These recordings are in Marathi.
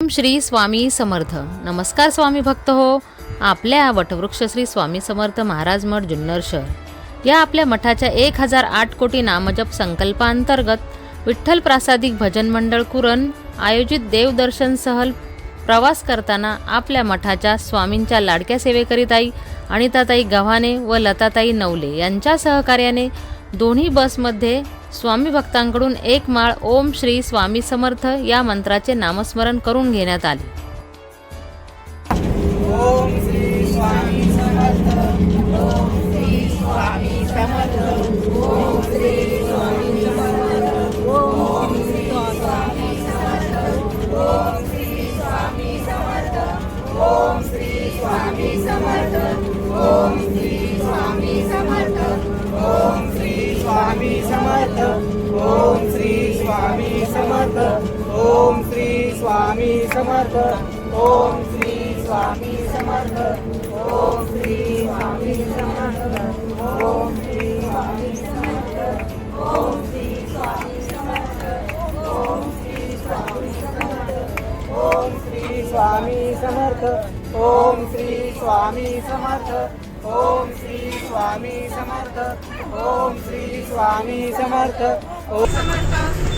श्री स्वामी समर्थ. नमस्कार स्वामी भक्त हो. आपल्या वटवृक्ष श्री स्वामी समर्थ महाराज मठ जुन्नर शहर. या आपल्या मठाच्या एक हजार आठ कोटी नामजप संकल्पांतर्गत विठ्ठल प्रासादिक भजन मंडळ कुरण आयोजित देवदर्शन सहल प्रवास करताना आपल्या मठाच्या स्वामींच्या लाडक्या सेवेकरीताई अनिताताई गव्हाणे व लताताई नवले यांच्या सहकार्याने दोन्ही बसमध्ये स्वामी भक्तांकडून एक माळ ओम श्री स्वामी समर्थ या मंत्राचे नामस्मरण करून घेण्यात आले. समर्थ ओम श्री स्वामी समर्थ ओम श्री स्वामी समर्थ ओम श्री स्वामी समर्थ ओम श्री स्वामी समर्थ ओम श्री स्वामी समर्थ ओम श्री स्वामी समर्थ ओम श्री स्वामी समर्थ ओम श्री स्वामी समर्थ ओम श्री स्वामी समर्थ ओम श्री स्वामी समर्थ ओम समर्थ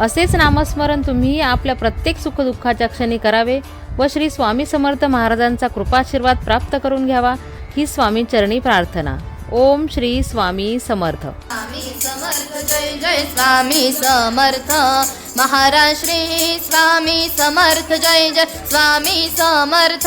असेच नामस्मरण तुम्हीही आपल्या प्रत्येक सुखदुःखाच्या क्षणी करावे व श्री स्वामी समर्थ महाराजांचा कृपाशीर्वाद प्राप्त करून घ्यावा ही स्वामी चरणी प्रार्थना. ओम श्री स्वामी समर्थ. स्वामी समर्थ जय जय स्वामी समर्थ. महाराज श्री स्वामी समर्थ जय जय स्वामी समर्थ.